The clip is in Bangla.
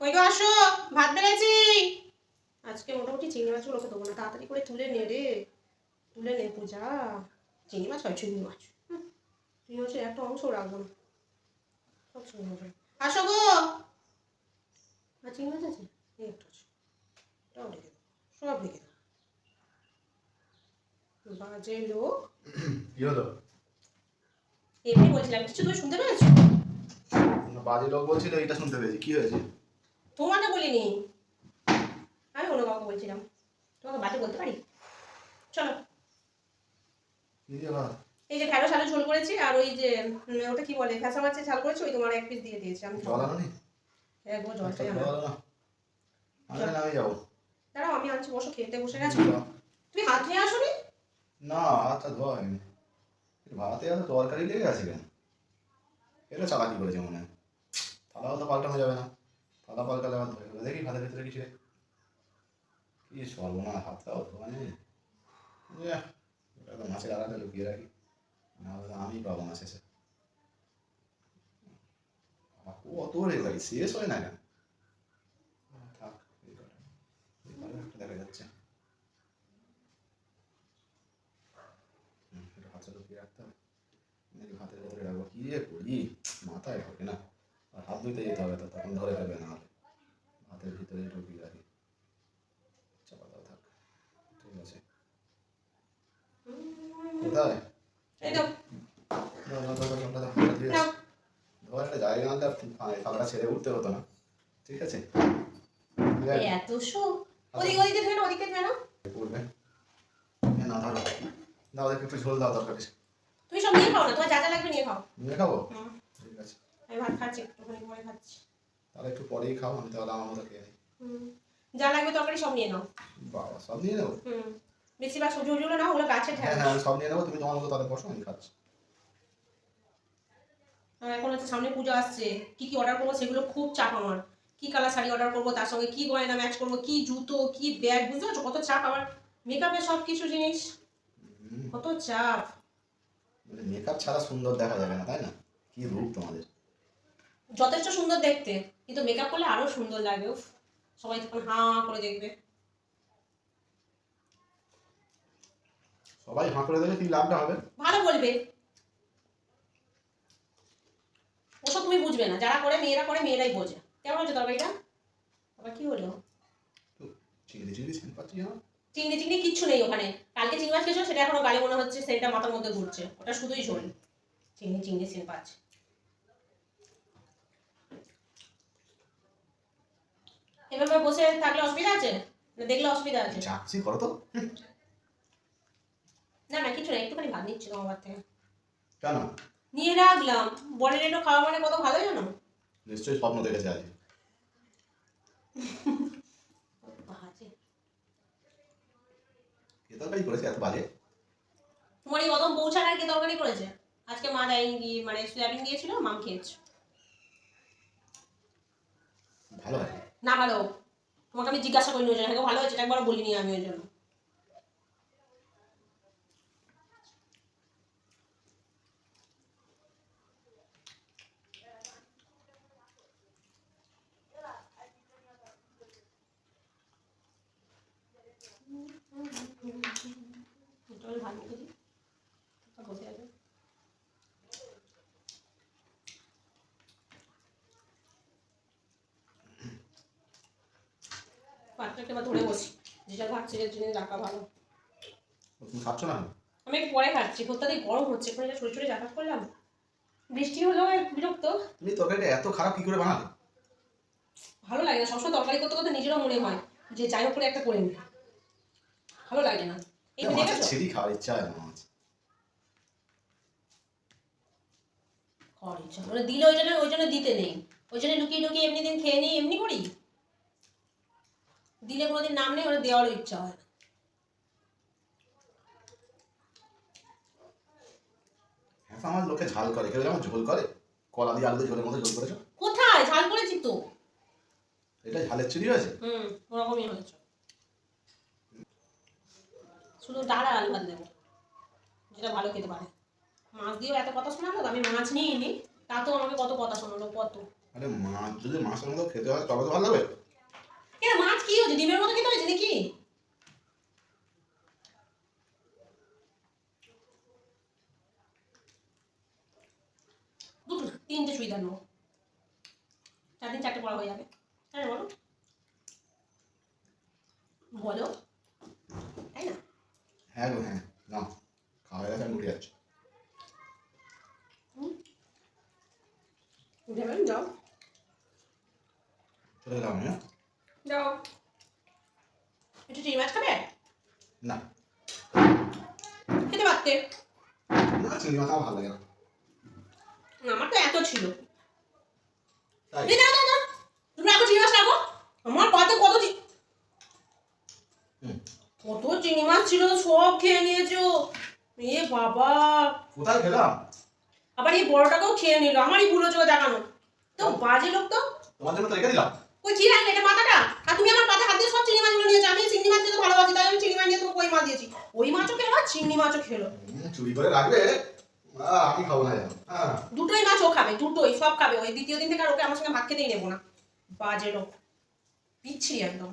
কই গো আসো? ভাত বেড়েছি। আজকে মোটামুটি চিংড়ি মাছগুলোকে দেবো না তাড়াতাড়ি করে তুলে নে রে। তুলে নে পূজা। চিংড়ি মাছ হয় চিংড়ি মাছ। চিংড়ি মাছের একটা অংশ রাখব না। সব চিংড়ি মাছ আসো গো। আর চিংড়ি মাছ আছে? একটা আছে। এটাও রেখে সব রেখে দেবো বাজে লোক। কি হলো এমনি বলছিলাম কিছু তুমি শুনতে পেয়েছ? বাজে লোক বলছিল এটা শুনতে পেয়েছি। কি হয়েছে? তোমাকে বলিনি। আমি অন্য কাউকে বলছিলাম। তোমাকে বাজে বলতে পারি? চলো। এই যে ঢ্যাঁড়স আলু ঝোল করেছি আর ওই যে ওটা কি বলে ফ্যাসা মাছের ঝাল করেছি ওই তোমার এক পিস দিয়ে দিয়েছি। আমি জল আনো একবার জল আচ্ছা, আনো। আমি যাব। দাঁড়াও আমি আনছি বসো খেতে বসে গেছো? তুমি হাত নিয়ে আসোনি? না হাতটা ধোয়া হয়নি। ভাতে এত তরকারি লেগে আছে কেন? এটা চালাকি করেছে মনে হয়। থালাও তো পাল্টানো যাবে না। থালা পাল্টালে আবার ধরে দেখি ভাতের ভিতরে কিছু। কি সর্বনা হাতটাও নেই ওটা তো মাছের আড়াটা লুকিয়ে রাখি। না হলে আমি পাবো না শেষে কত রে ভাই, শেষ হয় না কেন? থাক দেখা যাচ্ছে। লুকিয়ে রাখতে হবে। রাখব। করি? মাথায় না। আর হাত ধুইতে যেতে হবে তো, তখন ধরে ফেলবে না হাতের ভিতরে ঢুকিয়ে রাখি চাপা দাও থাক। ঠিক আছে। কোথায়। ধর একটা জায়গা আনলে ফাঁকটা ছেড়ে উঠতে হতো না। ঠিক আছে? এত শো ওদিকে ওদিকে ধরে ওদিকে ধরে পড়বে। না ধরো। দেখো একটু ঝোল দাও তরকারি তুমি সব নিয়ে খাও না? তোমার যা যা লাগবে নিয়ে খাও। নিয়ে খাব? ঠিক আছে। আমি ভাত খাচ্ছি একটুখানি পরে খাচ্ছি। তাহলে একটু পরেই খাও আমি তাহলে আমার মতো খেয়ে যা লাগবে তরকারি সব নিয়ে নাও। বাবা সব নিয়ে নেব? হুম। বেশিরভাগ সবজি ওগুলো না ওগুলো গাছের হ্যাঁ হ্যাঁ সব নিয়ে নেব তুমি তোমার মতো তাহলে বসো আমি খাচ্ছি। এখন হচ্ছে সামনে পুজো আসছে কি কি অর্ডার করব সেগুলো খুব চাপ আমার। কি কালার শাড়ি অর্ডার করব তার সঙ্গে কি গয়না ম্যাচ করব কি জুতো কি ব্যাগ বুঝতে পারছ? কত চাপ আমার। মেকআপের সব কিছু জিনিস। কত চাপ। মানে মেকআপ ছাড়া সুন্দর দেখা যাবে না তাই না? কি রূপ তোমাদের। যথেষ্ট সুন্দর দেখতে। কিন্তু মেকআপ করলে আরও সুন্দর লাগে সবাই তখন হাঁ করে দেখবে। সবাই হাঁ করে দিলে কি লাভটা হবে? ভালো বলবে। ওসব তুমি বুঝবে না। যারা করে মেয়েরা করে মেয়েরাই বোঝে। কেমন হচ্ছে তরকারিটা? আবার কি হলো? চিংড়ি চিংড়ি সেন্ট পাচ্ছি চিংড়ি চিংড়ি কিচ্ছু নেই ওখানে। কালকে চিংড়ি মাছ খেয়েছো সেটা এখনও গালে মনে হচ্ছে সেটা মাথার মধ্যে ঘুরছে। ওটা শুধুই ঝোল। চিংড়ি চিংড়ি সিন পাচ্ছে। এভাবে বসে থাকলে অসুবিধা আছে? না দেখলে অসুবিধা আছে? যাচ্ছি করো তো। না না কিছু না একটুখানি ভাত নিচ্ছি তোমার থেকে কেন? নিয়ে রাখলাম। বডি রেটও খাওয়া মানে কত ভালো জানো? নিশ্চয়ই স্বপ্ন দেখেছে আজ। করেছে এত বাজে? তোমার এই পৌঁছার তরকারি করেছে? আজকে মা গিয়ে মানে সোয়াবিন দিয়েছিল মাম খেয়েছে। ভালো আছে। না ভালো। তোমাকে আমি জিজ্ঞাসা করিনি ওই জন্য ভালো হয়েছে একবার বলিনি আমি ওই জন্য। এটা আমি ভাত মুখে দিই। বসে আছে এবার ধরে বসি। ভাত জন্য রাখা ভালো। তুমি খাচ্ছ না? আমি একটু পরে খাচ্ছি। গরম হচ্ছে। এখন এটা করলাম। বৃষ্টি হলেও একটু বিরক্ত। তুমি তরকারিটা এত খারাপ কি করে বানালে? ভালো লাগে না। সবসময় তরকারি করতে করতে নিজেরও মনে হয় যে যাই হোক করে একটা করে নি। ভালো লাগে না। এই খাওয়ার ইচ্ছা হয় না মানে দিলে ওই জন্য ওই জন্য দিতে নেই। ওই জন্য লুকিয়ে লুকিয়ে এমনি দিন খেয়ে নিই এমনি করি? দিলে কোনোদিন নাম নেই ওটা দেওয়ারও ইচ্ছা হয় না। হ্যাঁ আমার লোকে ঝাল করে। কেউ যেমন ঝোল করে? কলা দিয়ে আলু ঝোলের মধ্যে ঝোল করেছ? কোথায়? ঝাল করেছি তো। এটা ঝালের চুরি হয়েছে? হুম ওরকমই হয়েছে। শুধু ডাল আর আলু ভাত দেবো যেটা ভালো খেতে পারে। মাছ দিয়েও এত কথা শোনালো আমি মাছ নিয়ে নি তাতেও আমাকে কত কথা শোনালো কত? আরে মাছ যদি মাছের মতো খেতে হয় তবে তো ভালো লাগবে। কেন মাছ কি হচ্ছে ডিমের মতো খেতে হয়েছে নাকি? তিনটে সুবিধা নেব চার দিন চারটে পড়া হয়ে যাবে। তাই বলো। বলো। তাই না? হ্যাঁ গো হ্যাঁ। না খাওয়া হয়ে যাচ্ছি। যাবেন যাও। চলে গেলাম আমি, একটু চিংড়ি মাছ খাবে? না। খেতে পারতে? না চিংড়ি মাছ ভালো লাগে না। আমার তো এত ছিল। এই দাও দাও দাও। তুমি এখন চিংড়ি মাছ আমার পাতে কত কত চিংড়ি মাছ ছিল সব খেয়ে নিয়েছো। এ বাবা। কোথায় খেলাম? আবার এই বড়টাকেও খেয়ে নিল। আমারই ভুল ও দেখানো। তো বাজে লোক তো। তোমার জন্য তো রেখে দিলাম। ওই কি রাখলে এটা মাথাটা আর তুমি আমার পাতে হাত দিয়ে সব চিংড়ি মাছগুলো নিয়েছো আমি চিংড়ি মাছ খেতে ভালোবাসি তাই আমি চিংড়ি মাছ নিয়ে তোমাকে ওই মাছ দিয়েছি। ওই মাছও খেলো চিংড়ি মাছও খেলো। চুরি করে রাখবে আমি খাব না হ্যাঁ। দুটোই মাছ ও খাবে দুটোই সব খাবে। ওই দ্বিতীয় দিন থেকে আর ওকে আমার সঙ্গে ভাত খেতেই নেব না। বাজে লোক। পিচ্ছি একদম।